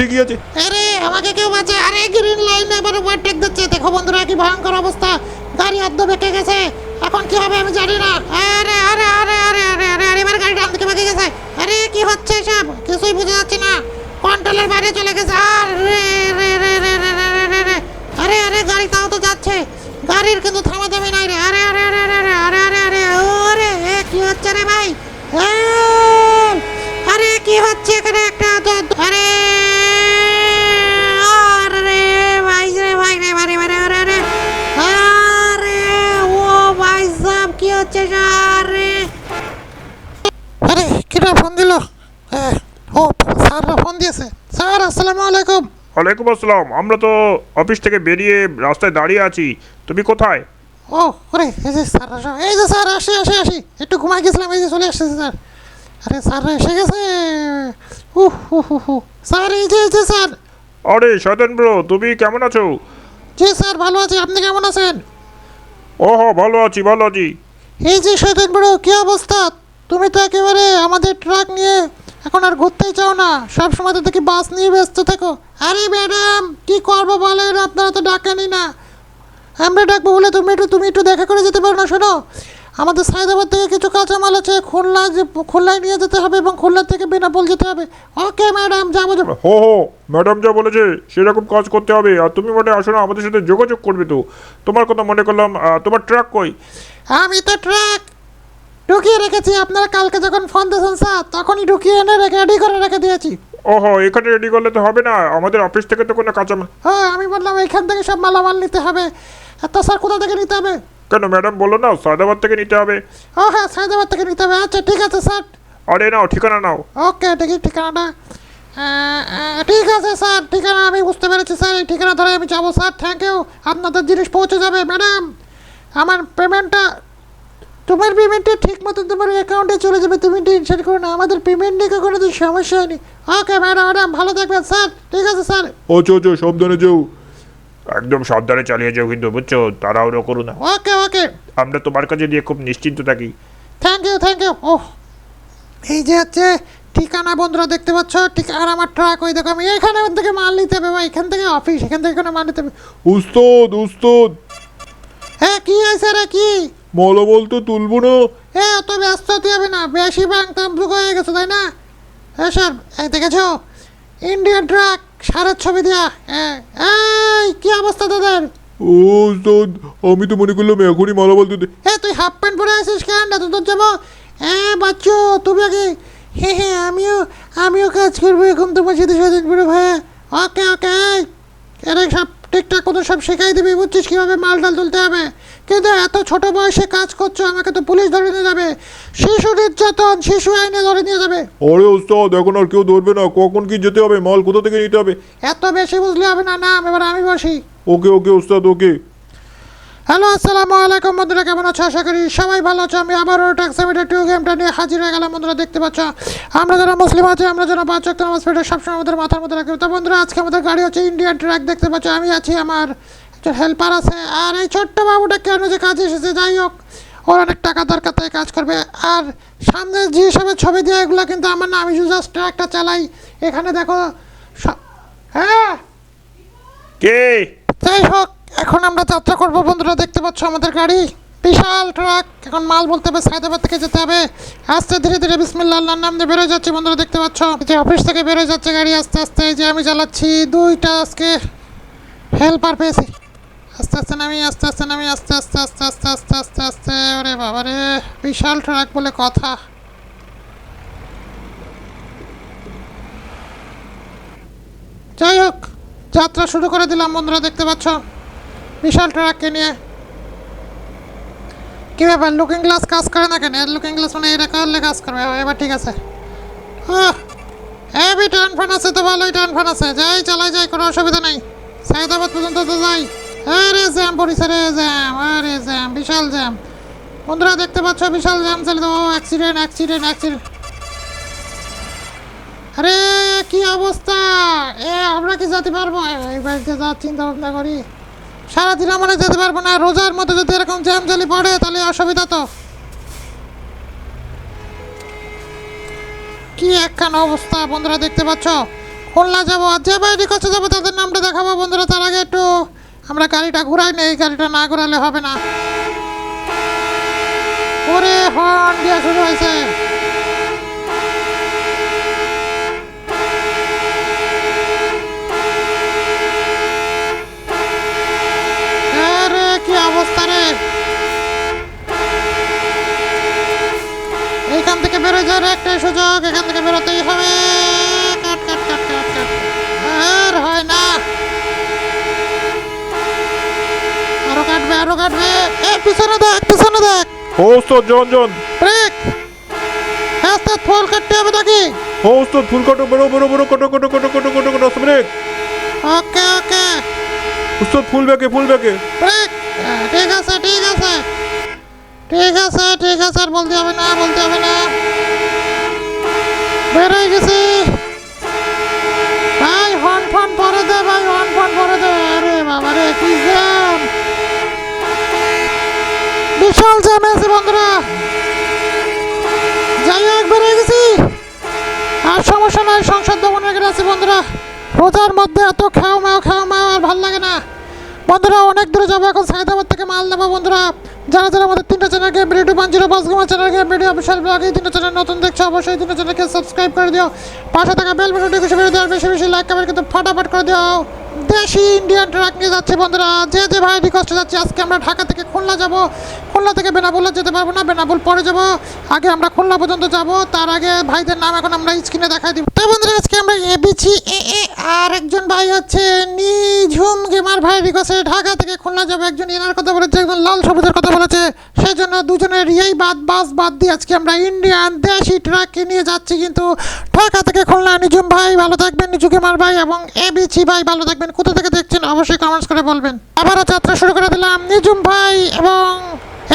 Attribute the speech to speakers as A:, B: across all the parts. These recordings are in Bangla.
A: ঠিকই আছে
B: আরে আমাকে কেউ বাঁচা আরে গ্রিন লাইন এবার ওভারটেক দিচ্ছে দেখো বন্ধুরা কি ভয়ঙ্কর অবস্থা গাড়ি অর্ধ বেঁকে গেছে এখন কি হবে আমি জানি না আরে আরে আরে আরে আরে আরে আরে এবার গাড়ি ডান দিকে বেঁকে গেছে আরে কি হচ্ছে সব কিছুই বুঝে যাচ্ছে না কন্ট্রোলের বাইরে চলে গেছে আরে রে রে রে রে রে রে রে রে আরে আরে গাড়ি তাও তো যাচ্ছে গাড়ির কিন্তু থামাথামি নাই রে আরে আরে আরে আরে আরে আরে আরে আরে ওরে এ কি হচ্ছে রে ভাই কি হচ্ছে এখানে একটা আরে আরে ভাই রে ভাই রে ভাই রে ভাই রে আরে ও ভাই সাহেব কি হচ্ছে আরে। আরে কিরা ফোন দিল? ও স্যার ফোন দিয়েছে। স্যার আসসালামু আলাইকুম।
A: ওয়ালাইকুম আসসালাম। আমরা তো অফিস থেকে বেরিয়ে রাস্তায় দাঁড়িয়ে আছি। তুমি কোথায়?
B: ও এই যে স্যার এই যে স্যার আসি আসি আসি। একটু ঘুমাই গেছিলাম এই যে চলে আসছে স্যার। আরে স্যার এসে গেছে। উহ হু হু হু স্যার এই যে এই যে স্যার।
A: আরে শয়তান ব্রো তুমি কেমন আছো?
B: জি স্যার ভালো আছি। আপনি কেমন আছেন?
A: ওহো ভালো আছি ভালো আছি।
B: এই যে শৈতান বড় কি অবস্থা? তুমি তো একেবারে আমাদের ট্রাক নিয়ে এখন আর ঘুরতেই চাও না। সব সময় তো দেখি বাস নিয়ে ব্যস্ত থাকো। আরে ম্যাডাম কি করব বলেন? আপনারা তো ডাকেনি না। আমরা ডাকবো বলে তুমি একটু তুমি একটু দেখা করে যেতে পারো না শোনো। আমাদের সাইদাবাদ থেকে কিছু কাঁচামাল আছে খুলনা খুলনায় নিয়ে যেতে হবে এবং খুলনা থেকে বেনাপোল যেতে হবে। ওকে ম্যাডাম যাব যাব
A: হো হো ম্যাডাম যা বলেছে সেরকম কাজ করতে হবে। আর তুমি মনে আসো না আমাদের সাথে যোগাযোগ করবে তো। তোমার কথা মনে করলাম তোমার ট্রাক কই?
B: আমি তো ট্রাক ঢুকিয়ে রেখেছি। আপনারা কালকে যখন ফোন দিয়েছেন স্যার তখনই ঢুকিয়ে এনে রেখে রেডি করে রেখে দিয়েছি।
A: ওহো এখানে রেডি করলে তো হবে না। আমাদের অফিস থেকে তো কোনো কাঁচামাল
B: হ্যাঁ আমি বললাম এখান থেকে সব মালামাল নিতে হবে। তা স্যার কোথা থেকে নিতে হবে?
A: কেন ম্যাডাম বলল না সায়দাবাদ থেকে নিতে হবে।
B: ও হ্যাঁ সাইদাবাদ থেকে নিতে হবে। আচ্ছা ঠিক আছে স্যার।
A: আরে নাও ঠিকানা নাও।
B: ওকে দেখি ঠিকানাটা। ঠিক আছে স্যার ঠিকানা আমি বুঝতে পেরেছি স্যার এই ঠিকানা ধরে আমি যাব স্যার থ্যাংক ইউ আপনাদের জিনিস পৌঁছে যাবে ম্যাডাম। আমার পেমেন্টটা তোমার পেমেন্টটা ঠিক মতো তোমার অ্যাকাউন্টে চলে যাবে তুমি টেনশন করো না আমাদের পেমেন্ট নিয়ে কোনো সমস্যা হয়নি। ওকে ম্যাডাম ম্যাডাম ভালো থাকবেন স্যার ঠিক আছে স্যার।
A: ওচো ওচো সাবধানে যাও। একদম সাবধানে চালিয়ে যাও কিন্তু বুঝছ? তাড়াহুড়ো করো না।
B: ওকে ওকে।
A: আমরা তোমার কাছে দিয়ে খুব নিশ্চিন্ত থাকি।
B: Thank you thank you oh. এই যে হচ্ছে ঠিকানা বন্ধুরা দেখতে পাচ্ছ? ঠিক আর আমার ট্রাক ওই দেখো আমি এখানে থেকে মাল নিতে হবে ভাই। এখান থেকে অফিস এখান থেকে এখানে মাল নিতে হবে।
A: উস্তাদ উস্তাদ!
B: হ্যাঁ কি আছে রে কি?
A: মালামাল বলতো তুলবো না।
B: এ অত ব্যস্ত হতে হবে না। বেশি ব্যাংক বুক হয়ে গেছে তাই না? হ্যাঁ স্যার এই দেখেছ? ইন্ডিয়ান ট্রাক সারের ছবি দেয়া। এই কি অবস্থা তোদের?
A: ও উস্তাদ আমি তো মনে করলাম এখনই মালামাল তুলতে
B: এ তুই হাফ প্যান্ট পরে আসিস কেন না তোর যাব হ্যাঁ বাচ্চু তুমি আগে হ্যাঁ হ্যাঁ আমিও আমিও কাজ করব এখন তোমার সাথে সাথে পুরো ভাইয়া। ওকে ওকে এরে সব ঠিকঠাক কোনো সব শেখাই দিবি বুঝছিস কীভাবে মাল ডাল তুলতে হবে? কিন্তু এত ছোট বয়সে কাজ করছ আমাকে তো পুলিশ ধরে নিয়ে যাবে। শিশু নির্যাতন শিশু আইনে ধরে নিয়ে যাবে।
A: ওরে ওস্তাদ এখন আর কেউ ধরবে না কখন কি যেতে হবে? মাল কোথা থেকে নিতে হবে?
B: এত বেশি বুঝলে হবে না নাম এবার আমি বসি।
A: ওকে ওকে ওস্তাদ ওকে।
B: হ্যালো আসসালামু আলাইকুম বন্ধুরা কেমন আছো? আশা করি সবাই ভালো আছো। আমি আবারও ট্যাক্সামিটার টু গেমটা নিয়ে হাজির হয়ে গেলাম। বন্ধুরা দেখতে পাচ্ছ আমরা যারা মুসলিম আছি আমরা যারা পাঁচ ওয়াক্ত নামাজ পড়ে সবসময় আমাদের মাথার মধ্যে রাখি। তো বন্ধুরা আজকে আমাদের গাড়ি হচ্ছে ইন্ডিয়ান ট্র্যাক দেখতে পাচ্ছ আমি আছি আমার একজন হেল্পার আছে। আর এই ছোট্ট বাবুটা কেন যে কাজে এসেছে? যাই হোক ওর অনেক টাকা দরকার তাই কাজ করবে। আর সামনে যে হিসাবে ছবি দেওয়া এগুলো কিন্তু আমার না আমি জাস্ট ট্র্যাকটা চালাই। এখানে দেখো হ্যাঁ?
A: কে?
B: যাই হোক এখন আমরা যাত্রা করব, বন্ধুরা, দেখতে পাচ্ছ আমাদের গাড়ি। বিশাল ট্রাক। এখন মাল বলতে হবে সাইদাবাদ থেকে যেতে হবে। আস্তে, ধীরে ধীরে বিসমিল্লা নাম দিয়ে বেরোয় যাচ্ছে, বন্ধুরা, দেখতে পাচ্ছ। যে অফিস থেকে বেরোয় যাচ্ছে গাড়ি আস্তে আস্তে। যে আমি চালাচ্ছি দুইটা আজকে হেল্পার পেয়েছি। আস্তে আস্তে নামি, আস্তে আস্তে নামি, আস্তে আস্তে আস্তে আস্তে আস্তে আস্তে আস্তে। ওরে বাবা রে, বিশাল ট্রাক বলে কথা। যাই হোক, যাত্রা শুরু করে দিলাম, বন্ধুরা, দেখতে পাচ্ছ। বিশাল ট্রাককে নিয়ে। কি ব্যাপার লুকিং গ্লাস কাজ করে না কেন? লুকিং গ্লাস মানে এটা করলে কাজ করবে। এবার ঠিক আছে। হেভি টার্ন ফান আছে তো ভালোই টার্ন ফান আছে। যাই, চালাই, যাই, কোনো অসুবিধা নেই। সাইদাবাদ পর্যন্ত তো যাই। আরে জ্যাম পড়িছে রে জ্যাম, আরে জ্যাম, বিশাল জ্যাম। বন্ধুরা, দেখতে পাচ্ছ, বিশাল জ্যাম চলে ও অ্যাক্সিডেন্ট অ্যাক্সিডেন্ট অ্যাক্সিডেন্ট আরে, কি অবস্থা? এ, আমরা কি যেতে পারব? এই বাড়িতে যা, চিন্তা ভাবনা করি। সারাদিন আমরা যেতে পারব না, রোজার মধ্যে যদি এরকম জ্যাম জালি পড়ে, তাহলে অসুবিধা তো। কি একখান অবস্থা বন্ধুরা দেখতে পাচ্ছ? খুলনা যাব, আর যে বাইরে কাছে যাব তাদের নামটা দেখাবো বন্ধুরা, তার আগে একটু আমরা গাড়িটা ঘুরাই নেই, গাড়িটা না ঘুরালে হবে না। ওরে হর্ন দেওয়া শুরু হয়েছে আরে কি অবস্থা রে এইখান থেকে বেরো যাওয়ার একটাই সুযোগ এখান থেকে বেরোতেই হবে। কাট কাট কাট কাট কাট আর হয় না। আরও কাটবে আরও কাটবে। এ পিছনে দেখ পিছনে দেখ।
A: ও জন জন।
B: ব্রেক। রাস্তা ফল কাটতে হবে নাকি
A: ফুল কাটো বেরো বেরো বেরো কাটো কাটো কাটো কাটো কাটো কাটো ব্রেক।
B: ওকে ওকে।
A: ফুল ব্যাকে ফুল ব্যাকে।
B: ব্রেক। ঠিক আছে ঠিক আছে। ঠিক আছে ঠিক আছে বলতে হবে না বলতে হবে না। বের হয়ে গেছি। ভাই হন ফন পরে দে, ভাই হন ফন পরে দে। আরে বাবা রে, কি জ্যাম বিশাল জ্যাম আছে বন্ধুরা। যাই হোক বের হয়ে গেছি। আর সমস্যা নয় সংসদ ভবনের এখানে আছে বন্ধুরা। রোজার মধ্যে এত খাও মাও খাও মাও আর ভালো লাগে না। বন্ধুরা, অনেক দূরে যাব, এখন সাইদাবাদ থেকে মাল নেব বন্ধুরা। যারা যারা আমাদের তিনটা চ্যানেল গেম ভিডিও পাঁচ জিরো পাঁচ গুমা চ্যানেল গেম ভিডিও অফিসিয়াল এই তিনটা চ্যানেল নতুন দেখছ অবশ্যই তিনটা চ্যানেলকে সাবস্ক্রাইব করে দিও। পাশে থাকা বেল বাটনটি খুশি বেশি বেশি লাইক কমেন্ট কিন্তু ফাটাফাট করে দিও। দেশি ইন্ডিয়ান ট্রাক নিয়ে যাচ্ছে বন্ধুরা। যে যে ভাই রিকোয়েস্টে যাচ্ছে, আজকে আমরা ঢাকা থেকে খুলনা যাব। খুলনা থেকে বেনাবুলে যেতে পারব না বেনাবুল পরে যাব। আগে আমরা খুলনা পর্যন্ত যাব, তার আগে ভাইদের নাম এখন আমরা স্ক্রিনে দেখাই দিব। তো বন্ধুরা, আজকে আমরা এবিছি এ এ আর একজন ভাই হচ্ছে নিঝুম গেমার ভাই রিকোয়েস্টে ঢাকা থেকে খুলনা যাব। একজন এনার কথা বলেছে, একজন লাল সবুজের কথা বলেছে। সেই জন্য দুজনের এই বাদ বাস বাদ দিয়ে আজকে আমরা ইন্ডিয়ান দেশি ট্রাককে নিয়ে যাচ্ছি কিন্তু ঢাকা থেকে খুলনা নিজুম ভাই ভালো থাকবেন, নিঝু গেমার ভাই এবং এবিছি ভাই ভালো থাকবেন। কোথা থেকে দেখছেন অবশ্যই কমেন্টস করে বলবেন। আবারও যাত্রা শুরু করে দিলাম নিজুম ভাই এবং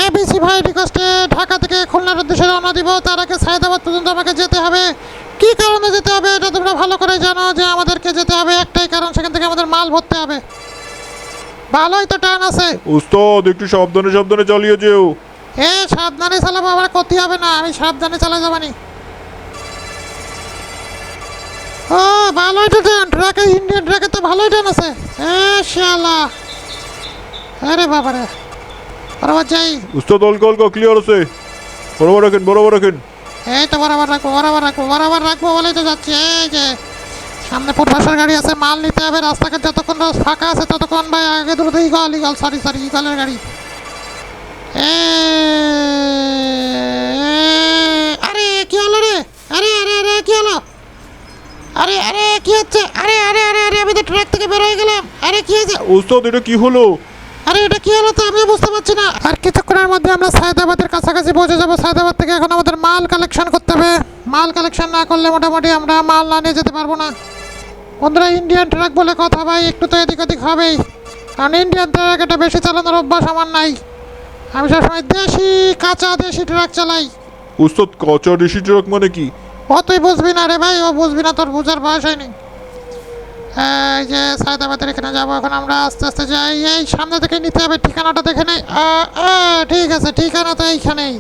B: এবিসি ভাই রিকোয়েস্টে ঢাকা থেকে খুলনার উদ্দেশ্যে রওনা দিব। তার আগে সায়দাবাদ পর্যন্ত আমাকে যেতে হবে। কি কারণে যেতে হবে এটা তোমরা ভালো করে জানো যে আমাদেরকে যেতে হবে। একটাই কারণ, সেখান থেকে আমাদের মাল ভরতে হবে। ভালোই তো টান আছে।
A: উস্তাদ একটু সাবধানে সাবধানে চালিয়ে যেও।
B: এ সাবধানে চালাবো আবার ক্ষতি হবে না আমি সাবধানে চালা যাবানি। ও ভালোই তো টান ট্রাকে ইন্ডিয়ান ট্রাকে তো ভালোই টান আছে। এ শালা। আরে বাবারে। বরাবর যাই।
A: উস্তাদ অলকা অলকা ক্লিয়ার আছে। বরাবর রাখেন বরাবর রাখেন।
B: এই তো বরাবর রাখব বরাবর রাখব বরাবর রাখব বলেই তো যাচ্ছি এই যে। সামনে ফুটপাসের গাড়ি আছে, মাল নিতে হবে, রাস্তাঘাট যতক্ষণ ফাঁকা আছে ততক্ষণ ভাই আগে দ্রুত ইগল ইগল সরি সরি ইগলের গাড়ি। আরে, কি হলো রে? আরে আরে আরে, কি হলো? আরে আরে, কি হচ্ছে? আরে আরে আরে আরে, আমি তো ট্রাক থেকে বের হয়ে গেলাম। আরে, কি হয়েছে?
A: ওস্তাদ এটা কি হলো?
B: আরে এটা কি হলো তো? আমি বুঝতে পারছি না। আর কিছুক্ষণের মধ্যে আমরা সায়দাবাদের কাছাকাছি পৌঁছে যাব। সায়দাবাদ থেকে এখন আমাদের মাল কালেকশন করতে হবে। মাল কালেকশন না করলে মোটামুটি আমরা মাল না নিয়ে যেতে পারব না। বন্ধুরা ইন্ডিয়ান ট্রাক বলে কথা ভাই একটু তো এদিক ওদিক হবেই। কারণ ইন্ডিয়ান ট্রাক এটা বেশি চালানোর অভ্যাস আমার নাই। আমি সবসময় দেশি কাঁচা দেশি ট্রাক চালাই।
A: উস্তাদ কাঁচা দেশি ট্রাক মানে কি?
B: ও তুই বুঝবি না রে ভাই ও বুঝবি না তোর বুঝার বয়স হয়নি এই যে সায়দাবাদের এখানে যাব এখন আমরা আস্তে আস্তে যাই। এই সামনে থেকে নিতে হবে ঠিকানাটা দেখে নেই। ঠিক আছে ঠিকানা তো এইখানেই।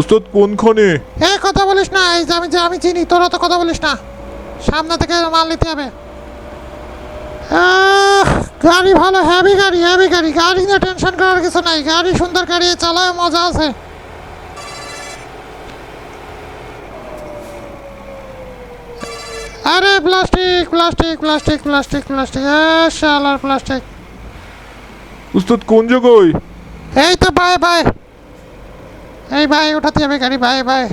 A: উস্তাদ কোনখানে?
B: এই কথা বলিস না এই যে আমি যে আমি চিনি তোরা তো কথা বলিস না। সামনে থেকে মাল নিতে হবে। আহ, গাড়ি ভালো হেভি গাড়ি হেভি গাড়ি। গাড়ি নিয়ে টেনশন করার কিছু নাই। গাড়ি সুন্দর গাড়ি চালায় মজা আছে। আরে plastic plastic plastic plastic plastic. শালার প্লাস্টিক।
A: উস্তাদ কোন জায়গায়
B: এই তো বাই ভাই। এই ভাই উঠাতে হবে গাড়ি বাই বাই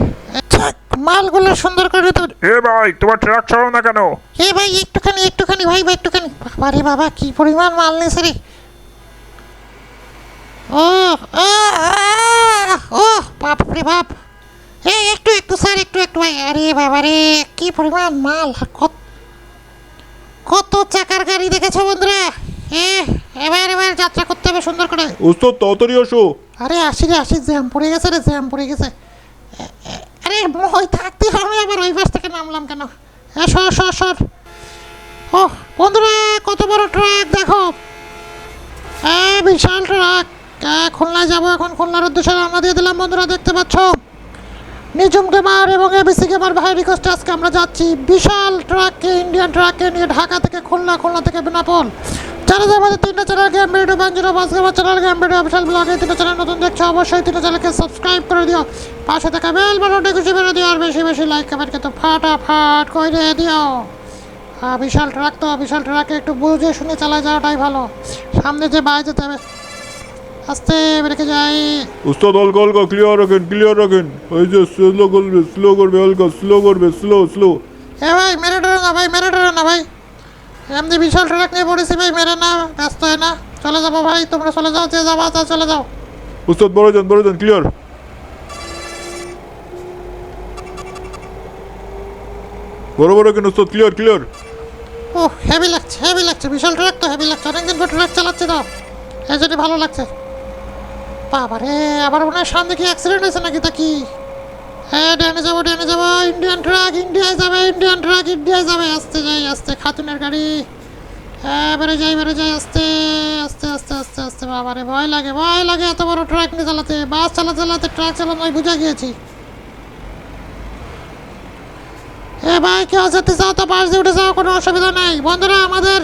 B: মালগুলো সুন্দর করে তো
A: এ ভাই তোমার ট্রাক চালাও না কেন?
B: এ ভাই একটুখানি একটুখানি ভাই ভাই একটুখানি। বাবা রে বাবা কি পরিমাণ মাল নিয়েছে রে। ও ও আহ, ও বাপ রে বাপ। এই একটু একটু স্যার একটু একটু ভাই। আরে বাবা রে কি পরিমাণ মাল কত কত চাকার গাড়ি দেখেছ বন্ধুরা? এ এবার এবার যাত্রা করতে হবে সুন্দর করে।
A: উস্তাদ তাড়াতাড়ি আসো।
B: আরে আসি রে আসি জ্যাম পড়ে গেছে রে জ্যাম পড়ে গেছে। আরে ওই থাকতে হবে আবার ওই পাশ থেকে নামলাম কেন? সর সর সর। ও বন্ধুরা কত বড় ট্রাক দেখো। বিশাল ট্রাক। খুলনায় যাব এখন খুলনার উদ্দেশ্যে রওনা দিয়ে দিলাম বন্ধুরা দেখতে পাচ্ছ? নিজুম গেমার এবং এবিসি গেমার ভাই রিকোয়েস্টে আজকে আমরা যাচ্ছি বিশাল ট্রাককে ইন্ডিয়ান ট্রাককে নিয়ে ঢাকা থেকে খুলনা খুলনা থেকে বেনাপোল চ্যানেল আমাদের তিনটা channel game video one zero boss gamer channel game video বিশাল ব্লগে তিনটা চ্যানেল নতুন দেখছ, অবশ্যই তিনটা চ্যানেলকে সাবস্ক্রাইব করে দিও। পাশে থাকা বেল বাটনটা খুশি বেরো দিও, আর বেশি বেশি লাইক কমেন্ট কিন্তু ফাটাফাট করে দিও। বিশাল ট্রাক তো, বিশাল ট্রাকে একটু বুঝে শুনে চালায় যাওয়াটাই ভালো। সামনে যে বাইরে যেতে হবে আস্তে বেরকে যাই।
A: উস্তাদ হালকা হালকা ক্লিয়ার রাখেন ক্লিয়ার রাখেন। এই যে স্লো করবে স্লো করবে হালকা স্লো করবে স্লো স্লো
B: এ ভাই মেরে ডরে না ভাই মেরে ডরে না ভাই। এমনি বিশাল ট্রাক নিয়ে পড়েছি ভাই মেরে না ব্যস্ত হয় না। চলে যাব ভাই তোমরা চলে যাও যে যাবা তা চলে যাও।
A: উস্তাদ বড় যান বড় যান ক্লিয়ার বড় বড় কেন উস্তাদ ক্লিয়ার ক্লিয়ার
B: ও হেভি লাগছে হেভি লাগছে বিশাল ট্রাক তো হেভি লাগছে অনেকদিন পর ট্রাক চালাচ্ছে তো। এই জন্য ভালো লাগছে। বাবারে, আবার মনে হয় সামনে কি অ্যাক্সিডেন্ট হয়েছে নাকি তা কি? হ্যাঁ ডেনে যাব ডেনে যাব। ইন্ডিয়ান ট্রাক ইন্ডিয়ায় যাবে ইন্ডিয়ান ট্রাক ইন্ডিয়ায় যাবে। আস্তে যাই, আস্তে। খাতুনের গাড়ি। হ্যাঁ বেড়ে যাই বেড়ে যাই। আস্তে আস্তে আস্তে আস্তে আস্তে। বাবারে, ভয় লাগে ভয় লাগে এত বড় ট্রাক নিয়ে চালাতে। বাস চালাতে চালাতে ট্রাক চালানো বুঝে গিয়েছি। এ ভাই কেউ যেতে চাও তো, পাশ দিয়ে উঠে যাও, কোনো অসুবিধা নেই। বন্ধুরা, আমাদের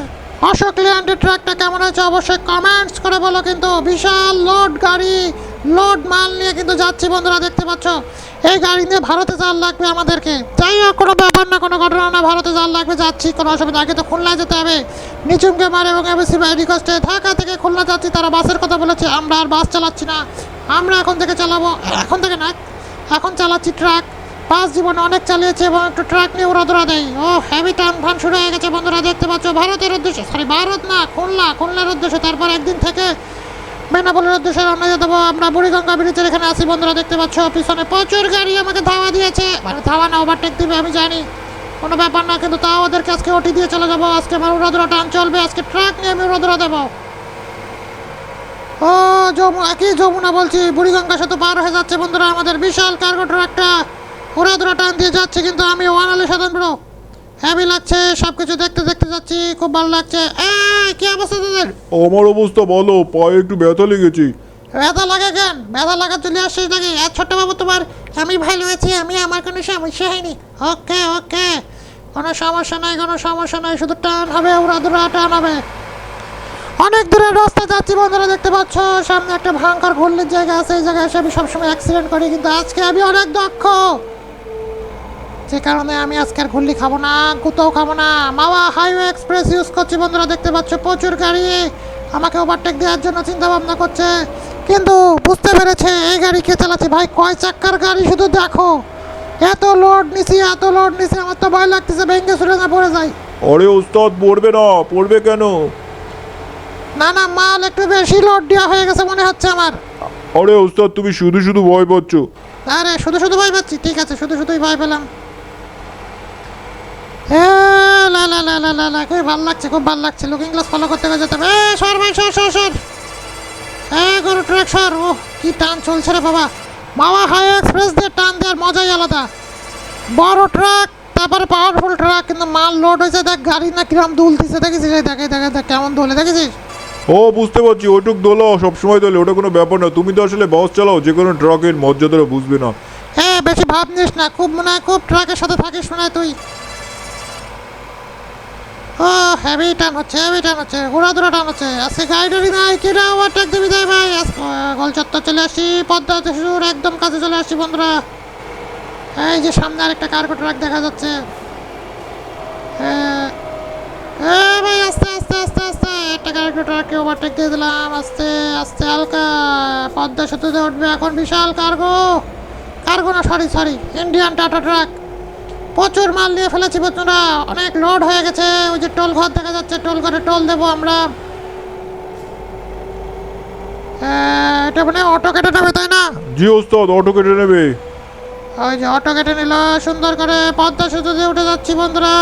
B: অশোক ল্যান্ডের ট্রাকটা কেমন হয়েছে অবশ্যই কমেন্টস করে বলো কিন্তু। বিশাল লোড গাড়ি লোড মাল নিয়ে কিন্তু যাচ্ছি বন্ধুরা, দেখতে পাচ্ছ? এই গাড়ি নিয়ে ভারতে যাওয়ার লাগবে আমাদেরকে। যাই হোক, কোনো ব্যাপার না, কোনো ঘটনা না, ভারতে যাওয়ার লাগবে, যাচ্ছি, কোনো অসুবিধা আগে তো খুলনায় যেতে হবে। নিচুমকে মার এবং এবিসি ভাই রিকোয়েস্টে ঢাকা থেকে খুলনা যাচ্ছি, তারা বাসের কথা বলেছে, আমরা আর বাস চালাচ্ছি না। আমরা এখন থেকে চালাবো, এখন থেকে না, এখন চালাচ্ছি ট্রাক বাস জীবনে অনেক চালিয়েছে এবং একটু ট্রাক নিয়ে ওরা দৌড়া দেয়। ও হেভি টান ফান শুরু হয়ে গেছে বন্ধুরা, দেখতে পাচ্ছ, ভারতের উদ্দেশ্যে সরি ভারত না, খুলনা, খুলনার উদ্দেশ্যে, তারপর একদিন থেকে বেনাপোলের উদ্দেশ্যে রওনা দিয়ে দেবো আমরা বুড়িগঙ্গা ব্রিজের এখানে আছি বন্ধুরা, দেখতে পাচ্ছ, পিছনে প্রচুর গাড়ি আমাকে ধাওয়া দিয়েছে। মানে ধাওয়া না ওভারটেক দিবে, আমি জানি, কোনো ব্যাপার না, কিন্তু তাও ওদেরকে আজকে ওটি দিয়ে চলে যাব, আজকে আমার উড়াদুরা টান চলবে, আজকে ট্রাক নিয়ে আমি উড়াদুরা দেবো। ও যমুনা কি যমুনা বলছি, বুড়িগঙ্গা সেতু পার হয়ে যাচ্ছে বন্ধুরা, আমাদের বিশাল কার্গো ট্রাকটা ওরা দুরা টান দিয়ে যাচ্ছে কিন্তু আমি ওয়ানালি সাধন বড় হ্যাভি লাগছে সব কিছু দেখতে দেখতে যাচ্ছি খুব ভালো লাগছে। কি অবস্থা তোদের?
A: আমার অবস্থা ভালো পায়ে একটু ব্যথা লেগেছে।
B: ব্যথা লাগে কেন? ব্যথা লাগা চলে আসছিস নাকি? আর ছোট্ট বাবু তোমার আমি ভালো আছি আমি আমার কোনো সমস্যা হয়নি। ওকে ওকে। কোনো সমস্যা নাই কোনো সমস্যা নাই শুধু টান হবে ওরা দুরা টান হবে। অনেক দূরের রাস্তা যাচ্ছি বন্ধুরা দেখতে পাচ্ছ? সামনে একটা ভয়ঙ্কর ঘুরলের জায়গা আছে এই জায়গায় এসে আমি সবসময় অ্যাক্সিডেন্ট করি কিন্তু আজকে আমি অনেক দক্ষ। যে কারণে আমি আজকে আর ঘুরলি খাব না কুতাও খাব না। মাওয়া হাইওয়ে এক্সপ্রেস ইউজ করছি বন্ধুরা দেখতে পাচ্ছ প্রচুর গাড়ি। আমাকে ওভারটেক দেওয়ার জন্য চিন্তা ভাবনা করছে। কিন্তু বুঝতে পেরেছে এই গাড়ি কে চালাচ্ছে? ভাই কয় চাক্কার গাড়ি? শুধু দেখো। এত লোড নিছি এত লোড নিছি আমার তো ভয় লাগতেছে ভেঙে চলে না পড়ে যায়
A: আরে উস্তাদ পড়বে না পড়বে কেন?
B: না না মাল একটু বেশি লোড দেওয়া হয়ে গেছে মনে হচ্ছে আমার।
A: আরে উস্তাদ তুমি শুধু শুধু ভয় পাচ্ছ।
B: আরে শুধু শুধু ভয় পাচ্ছি। ঠিক আছে শুধু শুধুই ভয় পেলাম। এ, লা লা লা লা লা লা খুব ভালো লাগছে খুব ভালো লাগছে। লুকিং গ্লাস ফলো করতে হবে যেতে হবে। সর ভাই সর সর সর। এ গরু ট্রাক সর। ও কি টান চলছে রে বাবা। মাওয়া হাই এক্সপ্রেস দিয়ে টান দেওয়ার মজাই আলাদা। বড় ট্রাক তারপরে পাওয়ারফুল ট্রাক কিন্তু মাল লোড হয়েছে দেখ গাড়ি না কিরম দুলতিছে দেখেছিস দেখে দেখে দেখ কেমন দোলে দেখেছিস
A: ও বুঝতে পারছি ওইটুক দোলো সবসময় দোলে ওটা কোনো ব্যাপার না। তুমি তো আসলে বাস চালাও যে কোনো ট্রাকের মর্যাদাটা বুঝবে না।
B: হ্যাঁ বেশি ভাব নিস না খুব মনে হয় খুব ট্রাকের সাথে থাকিস মনে হয় তুই। ও হেভি হচ্ছে হেভি হচ্ছে। ভাই। চলে আসছি পদ্মা শিশুর একদম চলে আসছি বন্ধুরা। এই যে সামনে আরেকটা কার্গো দেখা যাচ্ছে। হ্যাঁ। ভাই, আস্তে আস্তে আস্তে আস্তে। একটা দিয়ে দিলাম। আস্তে আস্তে, হালকা। পদ্মা উঠবে এখন বিশাল কার্গো কার্গো না sorry sorry Indian Tata truck প্রচুর মাল নিয়ে ফেলেছি বন্ধুরা। অনেক লোড হয়ে গেছে। ওই যে টোল ঘর দেখা যাচ্ছে। টোল ঘরে টোল দেবো আমরা। হ্যাঁ, এটা মানে অটো কেটে নেবে তাই না?
A: জি ওস্তাদ অটো কেটে নেবে।
B: ওই যে অটো কেটে নিল সুন্দর করে পদ্মা সেতু দিয়ে উঠে যাচ্ছি বন্ধুরা।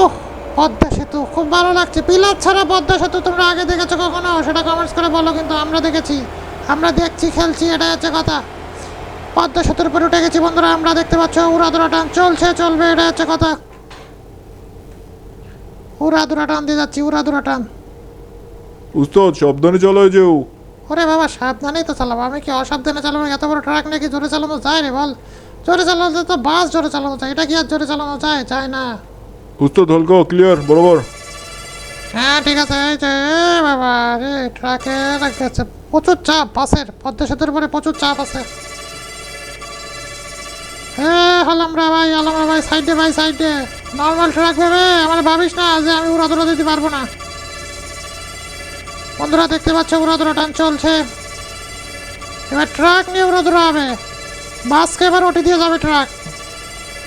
B: ওহ পদ্মা সেতু খুব ভালো লাগছে। পিলার ছাড়া পদ্মা সেতু তোমরা আগে দেখেছ কখনো? সেটা কমেন্টস করে বলো কিন্তু আমরা দেখেছি। আমরা দেখছি খেলছি এটাই হচ্ছে কথা। পদ্মা সেতুর উপরে উঠে গেছি বন্ধুরা আমরা দেখতে পাচ্ছ উড়াদুরা টান চলছে চলবে এটা হচ্ছে কথা। উড়াদুরা টান দিয়ে যাচ্ছি উড়াদুরা টান।
A: উস্তাদ সাবধানে চালায় যেও।
B: ওরে বাবা সাবধানেই তো চালাবো আমি কি অসাবধানে চালাবো? এত বড় ট্রাক নাকি জোরে চালানো যায় রে বল? জোরে চালাতে তো বাস জোরে চালানো যায় এটা কি আর জোরে চালানো যায়? যায় না।
A: উস্তাদ হালকা ক্লিয়ার বরাবর।
B: হ্যাঁ ঠিক আছে এই যে বাবা রে ট্রাকে রাখছে প্রচুর চাপ বাসের পদ্মা সেতুর উপরে প্রচুর চাপ আছে। হ্যাঁ ভাই ভাই সাইডে ভাই, সাইডে। নর্মাল আমার ভাবিস না যে আমি দিতে পারব না। বন্ধুরা, দেখতে টান চলছে। এবার ট্রাক নিয়ে হবে। বাসকে এবার ওটি দিয়ে যাবে ট্রাক।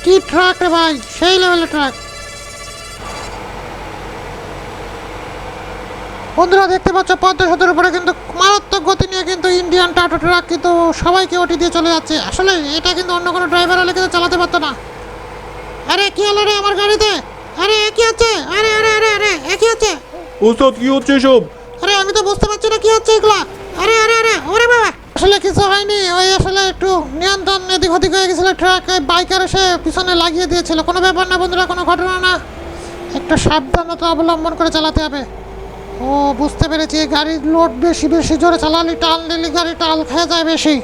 B: কি ট্রাক রে ভাই? সেই লেভেলের ট্রাক। বন্ধুরা দেখতে পাচ্ছ পদ্মা সেতুর উপরে কিন্তু মারাত্মক গতি নিয়ে কিন্তু ইন্ডিয়ান টাটো ট্রাক কিন্তু সবাইকে ওটি দিয়ে চলে যাচ্ছে। আসলে এটা কিন্তু অন্য কোনো ড্রাইভার হলে কিন্তু চালাতে পারতো না। আরে কি হলো রে আমার গাড়িতে? আরে এ কি হচ্ছে? আরে আরে আরে আরে এ কি হচ্ছে?
A: উস্তাদ কি হচ্ছে এসব?
B: আরে আমি তো বুঝতে পারছি না কি হচ্ছে এগুলা। আরে আরে আরে ওরে বাবা! আসলে কিছু হয়নি। ওই আসলে একটু নিয়ন্ত্রণ এদিক ওদিক হয়ে গেছিল ট্রাক বাইকার এসে পিছনে লাগিয়ে দিয়েছিল। কোনো ব্যাপার না বন্ধুরা কোনো ঘটনা না। একটু সাবধানতা অবলম্বন করে চালাতে হবে। ও বুঝতে পেরেছি গাড়ির লোড বেশি বেশি জোরে চালালি টাল দিলি গাড়ি টাল খেয়ে যায় বেশি।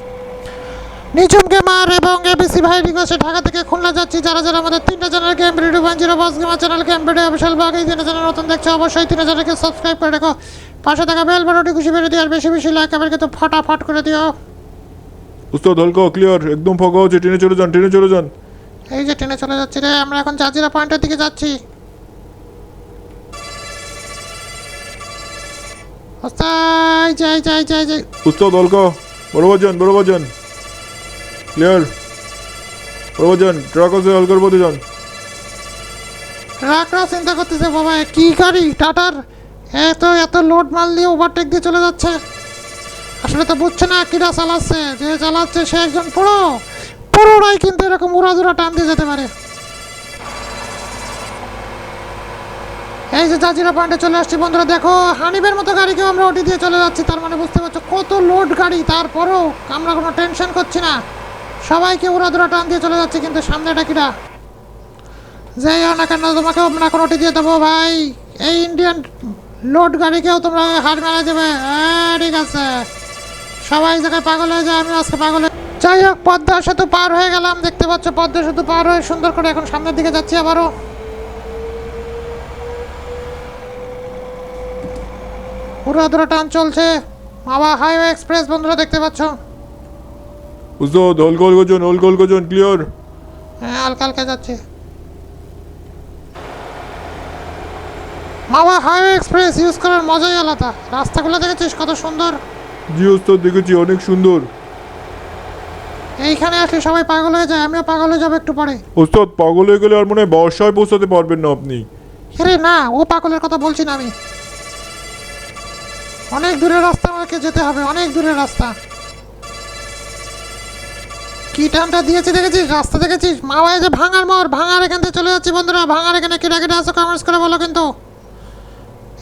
B: নিঝুম মার এবং এবিসি ভাই রিকোয়েস্টে ঢাকা থেকে খুলনা যাচ্ছি যারা যারা আমাদের তিনটা channel game video one zero boss gamer channel game video বিশাল ভাগ এই তিনটা চ্যানেল নতুন দেখছ অবশ্যই তিনটা চ্যানেলকে সাবস্ক্রাইব করে রেখো। পাশে থাকা বেল বাটনটি খুশি বেড়ে দিও আর বেশি বেশি লাইক আবার কিন্তু ফটাফট করে দিও।
A: উস্তাদ হালকা ক্লিয়ার একদম ফাঁকা হচ্ছে ট্রেনে চলে যান ট্রেনে চলে যান।
B: এই যে ট্রেনে চলে যাচ্ছি রে আমরা এখন জাজিরা পয়েন্টের দিকে যাচ্ছি।
A: হালকা বরাবর যান বরাবর যান ক্লিয়ার যান ট্রাক আছে হালকার পথে
B: ট্রাকরা চিন্তা করতেছে বাবা কি গাড়ি? টাটার এত এত লোড মাল দিয়ে ওভারটেক দিয়ে চলে যাচ্ছে। আসলে তো বুঝছে না কিরা চালাচ্ছে যে চালাচ্ছে সে একজন পুরো। পুরোটাই কিন্তু এরকম উড়াদুরা টান দিয়ে যেতে পারে। এই যে জাজিরা পয়েন্টে চলে আসছি বন্ধুরা, দেখো হানিবের মতো গাড়িকেও আমরা ওটি দিয়ে চলে যাচ্ছি। তার মানে বুঝতে পারছ, কত লোড গাড়ি, তারপরেও আমরা কোনো টেনশন করছি না। সবাইকে উড়াদুরা টান দিয়ে চলে যাচ্ছে, কিন্তু সামনেটা কিরা? যাই হোক না কেন, তোমাকেও আমরা কোনোটি দিয়ে দেবো ভাই। এই ইন্ডিয়ান লোড গাড়িকেও তোমরা হার মেলা দেবে। হ্যাঁ ঠিক আছে। সবাই জায়গায় পাগল হয়ে যায় আমি আজকে পাগল যাই হোক, পদ্মা সেতু পার হয়ে গেলাম, দেখতে পাচ্ছ, পদ্মা সেতু পার হয়ে সুন্দর করে এখন সামনের দিকে যাচ্ছি আবারও। পুরো দূরে টান চলছে। মাওয়া হাইওয়ে এক্সপ্রেস বন্ধুরা দেখতে পাচ্ছ?
A: হালকা যান হালকা হালকা যান ক্লিয়ার।
B: হ্যাঁ হালকা হালকা যাচ্ছে। মাওয়া হাইওয়ে এক্সপ্রেস ইউজ করার মজাই আলাদা। রাস্তাগুলো দেখেছিস কত সুন্দর?
A: জি উস্তাদ দেখেছি অনেক সুন্দর।
B: এইখানে আসলে সবাই পাগল হয়ে যায় আমিও পাগল হয়ে যাব একটু পরে।
A: ওস্তাদ পাগল হয়ে গেলে আর মনে হয় বর্ষায় পৌঁছাতে পারবেন না আপনি।
B: আরে না ও পাগলের কথা বলছি না আমি। অনেক দূরের রাস্তা আমাকে যেতে হবে, অনেক দূরের রাস্তা। কি টানটা দিয়েছে দেখেছিস? রাস্তা দেখেছিস? মাওয়ায় যে ভাঙার মোড়, ভাঙার এখান থেকে চলে যাচ্ছি বন্ধুরা, ভাঙার এখানে কেটে কেটে আসো কমেন্টস করে বলো কিন্তু।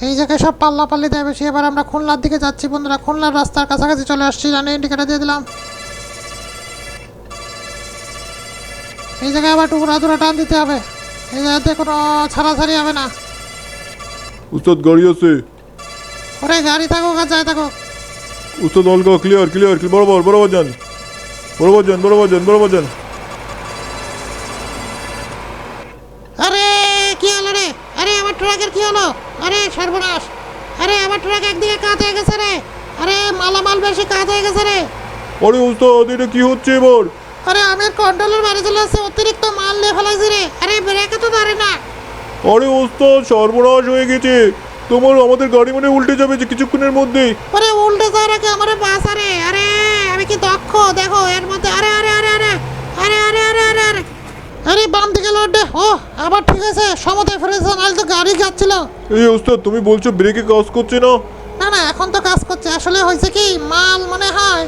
B: এই জায়গায় সব পাল্লা পাল্লি দেয় বেশি। এবার আমরা খুলনার দিকে যাচ্ছি বন্ধুরা, খুলনার রাস্তার কাছাকাছি চলে আসছি জানি ইন্ডিকেটার দিয়ে দিলাম। এই জায়গায় আবার টুকরা দূরে টান দিতে হবে। এই জায়গাতে কোনো ছাড়াছাড়ি হবে না।
A: উস্তাদ গাড়ি আছে।
B: ওরে গাড়ি থাকুক আর যাই থাকুক
A: উস্তাদ হালকা ক্লিয়ার ক্লিয়ার বরাবর বরাবর যান। বরাবর যান বরাবর যান বরাবর যান।
B: আরে কি হলো রে? আরে আমার ট্রাকের কি হলো? আরে সর্বনাশ। আরে আমার ট্রাক একদিকে কাত হয়ে গেছে রে। আরে মালামাল বেশি কাত হয়ে গেছে রে।
A: আরে উস্তাদ এটা কি হচ্ছে এবার?
B: আরে আমি কন্ট্রোলের বাইরে চলে আসছে অতিরিক্ত মাল নিয়ে ফেলাইছি রে। আরে ব্রেকে তো ধরে না।
A: আরে ওস্তাদ সর্বনাশ হয়ে গেছে। তোমার আমাদের গাড়ি মানে উল্টে যাবে যে কিছুক্ষণের মধ্যেই
B: আরে উল্টে যায় নাকি আমার বাস আরে আরে আমি কি দক্ষ দেখো এর মধ্যে আরে আরে আরে আরে আরে আরে আরে আরে আরে আরে বাম দিকে লোড ও আবার ঠিক আছে সমতে ফিরেছে নাহলে তো গাড়ি যাচ্ছিল
A: এই ওস্তাদ তুমি বলছো ব্রেকে কাজ করছে না
B: না না এখন তো কাজ করছে আসলে হয়েছে কি মাল মনে হয়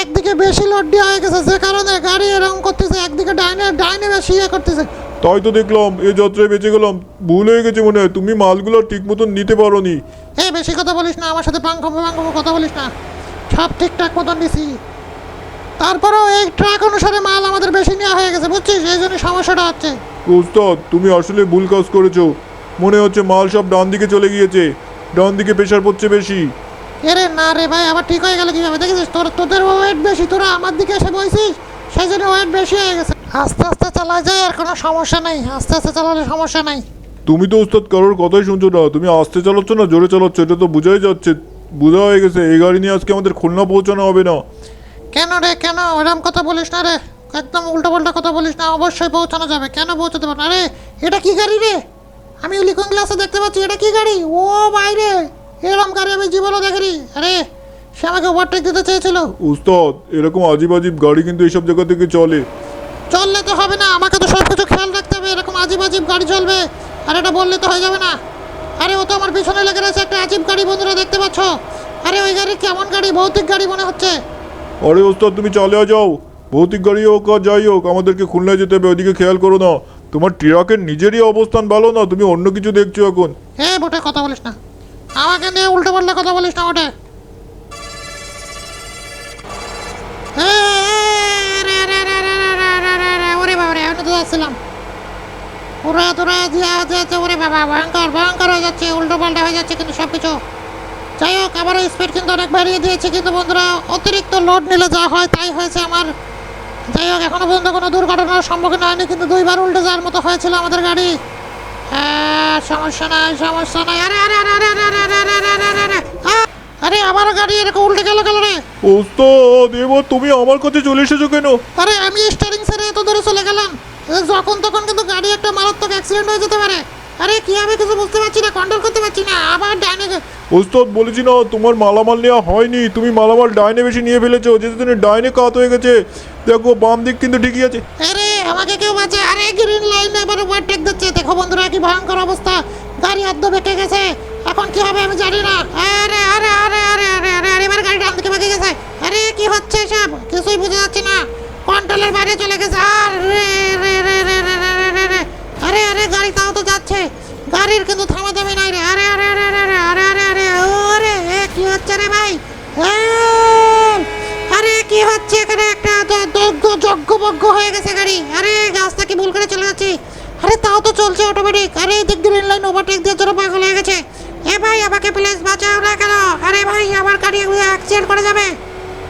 B: একদিকে বেশি লোড দেওয়া হয়ে গেছে যে কারণে গাড়ি এরকম করতেছে একদিকে ডাইনে ডাইনে বেশি ইয়ে করতেছে
A: তাই তো দেখলাম এই যাত্রায় বেঁচে গেলাম। ভুল হয়ে গেছে মনে হয় তুমি মালগুলো ঠিক মতন নিতে পারোনি।
B: এই বেশি কথা বলিস না আমার সাথে পাঙ্কম পাঙ্কম কথা বলিস না। সব ঠিকঠাক মতন দিছি তারপরেও এই ট্রাক অনুসারে মাল আমাদের বেশি নেওয়া হয়ে গেছে বুঝছিস? এই জন্য সমস্যাটা হচ্ছে।
A: ওস্তাদ তুমি আসলে ভুল কাজ করেছ। মনে হচ্ছে মাল সব ডান দিকে চলে গিয়েছে। ডান দিকে প্রেশার পড়ছে বেশি।
B: এরে না রে ভাই আবার ঠিক হয়ে গেল কীভাবে? দেখেছিস? তোর তোদের ওয়েট বেশি তোরা আমার দিকে এসে বইছিস? সেই জন্য ওয়েট বেশি হয়ে গেছে। আস্তে আস্তে চালা যায় আর কোনো সমস্যা নেই। আস্তে আস্তে চালালে সমস্যা নেই।
A: তুমি তো ওস্তাদ কারোর কথাই শুনছো না। তুমি আস্তে চালাচ্ছ না জোরে চালাচ্ছ এটা তো বোঝাই যাচ্ছে। বোঝা হয়ে গেছে এই গাড়ি নিয়ে আজকে আমাদের খুলনা পৌঁছানো হবে না।
B: কেন রে কেন? ওরকম কথা বলিস না রে। একদম উল্টো পাল্টা কথা বলিস না অবশ্যই পৌঁছানো যাবে। কেন পৌঁছাতে পারব না? রে এটা কি গাড়ি রে? আমি লিখন গ্লাসে দেখতে পাচ্ছি এটা কি গাড়ি? ও বাইরে এরকম গাড়ি আমি জীবনও দেখিনি। আরে সে আমাকে ওভারটেক দিতে চেয়েছিল।
A: ওস্তাদ এরকম আজিব আজিব গাড়ি কিন্তু এইসব জায়গা থেকে চলে।
B: চললে তো হবে না আমাকে তো সব কিছু খেয়াল রাখতে হবে এরকম আজিব আজিব গাড়ি চলবে আর এটা বললে তো হয়ে যাবে না। আরে ও তো আমার পিছনে লেগে রয়েছে একটা আজিব গাড়ি বন্ধুরা দেখতে পাচ্ছ? আরে ওই গাড়ি কেমন গাড়ি ভৌতিক গাড়ি মনে হচ্ছে?
A: আরে ওস্তাদ তুমি চালিয়ে যাও। ভৌতিক গাড়ি হোক আর যাই হোক আমাদেরকে খুলনায় যেতে হবে ওইদিকে খেয়াল করো না। তোমার ট্রাকের নিজেরই অবস্থান ভালো না তুমি অন্য কিছু দেখছ এখন।
B: হে বটে কথা বলিস না। আমাকে নিয়ে উল্টো পাল্টা কথা বলিস না বটে। এ, ওরে বাবা রে আমি তো যাচ্ছিলাম ওরা বাবা ভয়ঙ্কর ভয়ঙ্কর হয়ে যাচ্ছে উল্টো পাল্টা হয়ে যাচ্ছে কিন্তু সব কিছু যাই হোক আবার স্পিড কিন্তু অনেক বাড়িয়ে দিয়েছে কিন্তু বন্ধুরা অতিরিক্ত লোড নিলে যা হয় তাই হয়েছে আমার যাই হোক এখনও পর্যন্ত কোনো দুর্ঘটনার সম্মুখীন হয়নি কিন্তু দুইবার উল্টে যাওয়ার মতো হয়েছিল আমাদের গাড়ি হ্যাঁ, সমস্যা নাই সমস্যা নাই আরে আরে আরে আরে আরে আরে আরে আরে আরে আরে আরে আরে আমার গাড়ি এরকম উল্টে গেল গেল রে
A: ওস্তাদ এবার তুমি আমার কাছে চলে এসেছ কেন
B: আরে আমি স্টারিং ছেড়ে এত দূরে চলে গেলাম যখন তখন কিন্তু গাড়ি একটা মারাত্মক অ্যাক্সিডেন্ট হয়ে যেতে পারে। আরে কি হবে কিছু বুঝতে পারছি না কন্ট্রোল করতে পারছি না আবার ডাইনে
A: ওস্তাদ বলেছি না তোমার মালামাল নেওয়া হয়নি তুমি মালামাল ডাইনে বেশি নিয়ে ফেলেছো যেহেতু তুমি ডাইনে কাত হয়ে গেছে দেখো বাম দিক কিন্তু ঠিকই আছে।
B: আরে আমাকে কেউ বাঁচে আরে গ্রিন লাইন এবার ওভারটেক দিচ্ছে। দেখো বন্ধুরা কি ভয়ঙ্কর অবস্থা। গাড়ি অর্ধ বেঁকে গেছে। এখন কি হবে আমি জানি না। আরে আরে আরে আরে আরে আরে আরে এবার গাড়ি ডান দিকে বেঁকে গেছে। আরে কি হচ্ছে সব কিছুই বুঝে যাচ্ছে না। কন্ট্রোলের বাইরে চলে গেছে। গাড়ির কিন্তু থামা দামি নাই রে। আরে আরে আরে আরে আরে আরে আরে আরে, ওরে, কি হচ্ছে রে ভাই? আরে, কি হচ্ছে এখানে? একটা দ- দগ্ধ যজ্ঞবজ্ঞ হয়ে গেছে গাড়ি। আরে গাছটা কি ভুল করে চলে যাচ্ছে? আরে, তাও তো চলছে অটোমেটিক আরে দিক গ্রিন লাইন ওভারটেক দিয়ে চলো পাগল হয়ে গেছে। এ ভাই, আমাকে প্লিজ বাঁচাও না কেন? আরে ভাই, আমার গাড়ি অ্যাক্সিডেন্ট করে যাবে।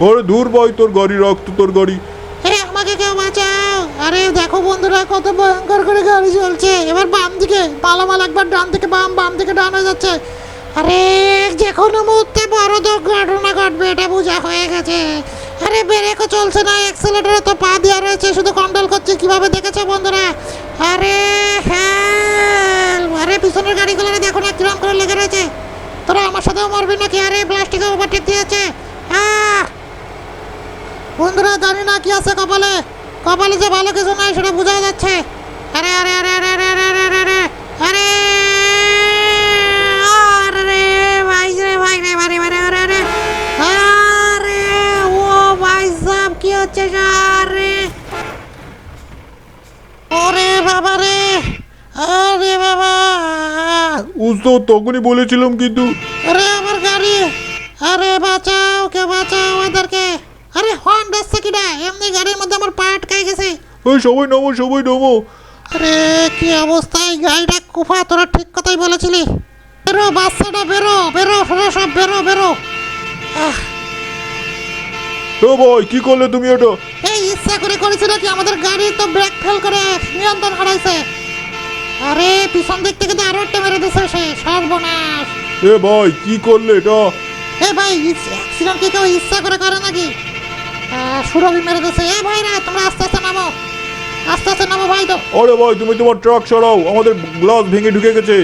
A: আরে, দূর ভাই, তোর গাড়ি রাখতো তোর গাড়ি
B: এ আমাকে কেউ বাঁচাও আরে দেখো কত ভয়ঙ্কর করে গাড়ি চলছে। এবার বাম দিকে মালামাল একবার ডান দিকে, বাম বাম দিকে ডান হয়ে যাচ্ছে। আরে, যে কোনো মুহূর্তে বড় দুর্ঘটনা ঘটবে, এটা বোঝা হয়ে গেছে। আরে, ব্রেকও চলছে না অ্যাক্সেলেটারে তো পা দেওয়া রয়েছে, শুধু কন্ট্রোল করছে, কীভাবে দেখেছ বন্ধুরা? আরে হ্যাঁ আরে, পিছনের গাড়িগুলো দেখো না কিরম করে লেগে রয়েছে। তোরা আমার সাথেও মারবি নাকি? আরে প্লাস্টিকে ওভারটেক দিয়েছে। বন্ধুরা, জানি না কি আছে কপালে। কপালে যে ভালো কিছু নাই সেটা বোঝা যাচ্ছে আরে আরে আরে আরে আরে আরে আরে আরে আরে আরে আরে ভাই রে ভাই রে ভাই রে আরে আরে আরে ও ভাই সাহেব কি হচ্ছে আরে ওরে বাবা রে আরে বাবা
A: তখনই বলেছিলাম কিন্তু
B: আরে আমার গাড়ি আরে বাঁচাও কে বাঁচাও ওদেরকে আরে হর্ন দিচ্ছে কিনা এমনি গাড়ির মধ্যে আমার পা আটকাই গেছে।
A: ওই সবাই নামো সবাই নামো।
B: আরে কি অবস্থা এই গাড়িটা কুফা তোরা ঠিক কথাই বলেছিলি। বেরো বাচ্চাটা বেরো বেরো সব বেরো বেরো।
A: ও ভাই কি করলে তুমি এটা?
B: এই ইচ্ছা করে করেছে নাকি আমাদের গাড়ি তো ব্রেক ফেল করে নিয়ন্ত্রণ হারাইছে। আরে পিছন দিক থেকে তো আরও একটা মেরে দিছে সে সর্বনাশ।
A: এ ভাই কি করলে এটা?
B: এ ভাই অ্যাক্সিডেন্ট কি কেউ ইচ্ছা করে করে নাকি? সুরভি মেরে দিছে এ ভাই না তোমরা আস্তে আস্তে নামো। আস্তে আস্তে নামো ভাই তো।
A: আরে ভাই তুমি তোমার ট্রাক সরাও আমাদের গ্লাস ভেঙে ঢুকে গেছে।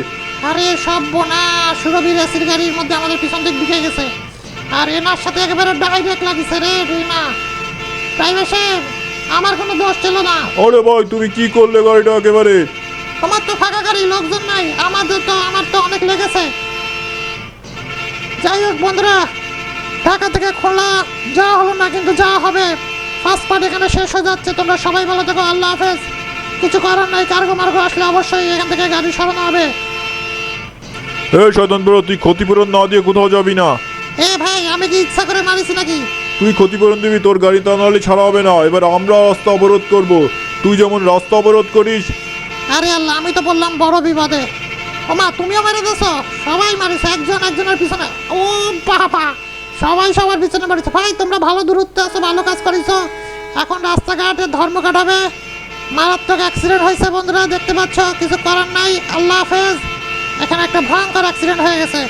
B: আরে সব বোনা সুরভি রেসির গাড়ির মধ্যে আমাদের পিছন দিক ঢুকে গেছে। আর এনার সাথে একেবারে ডাইরেক্ট লাগিছে রে রিনা ড্রাইভার সাহেব আমার কোনো দোষ ছিল না।
A: আরে ভাই তুমি কি করলে গাড়িটা একেবারে?
B: তোমার তো ফাঁকা গাড়ি লোকজন নাই। আমাদের তো আমার তো অনেক লেগেছে। যাই হোক বন্ধুরা ঢাকা থেকে খোলা যা হলো না কিন্তু যা হবে। ফার্স্ট পার্ট এখানে শেষ হয়ে যাচ্ছে তোমরা সবাই ভালো থেকো আল্লাহ হাফেজ। কিছু করার নাই কার্গো মার্গো আসলে অবশ্যই এখান থেকে গাড়ি সরানো হবে।
A: এ শয়তান বড় তুই ক্ষতিপূরণ না দিয়ে কোথাও যাবি না।
B: এ ভাই আমি কি ইচ্ছা করে মারিছি নাকি?
A: তুই ক্ষতিপূরণ দিবি তোর গাড়ি তা নাহলে ছাড়া হবে না। এবার আমরা রাস্তা অবরোধ করব। তুই যেমন রাস্তা অবরোধ করিস।
B: আরে আল্লাহ আমি তো বললাম বড় বিপদে। ও মা তুমিও মেরে দিছো সবাই মারিছে একজন একজনের পিছনে। ও বাবা! সবাই সবার পিছনে পড়েছে ভাই, তোমরা ভালো দূরত্ব আছো, ভালো কাজ করেছ। এখন রাস্তাঘাটে ধর্মঘাট হবে মারাত্মক অ্যাক্সিডেন্ট হয়েছে বন্ধুরা, দেখতে পাচ্ছ, কিছু করার নাই। আল্লাহ হাফেজ। এখানে একটা ভয়ঙ্কর অ্যাক্সিডেন্ট হয়ে গেছে।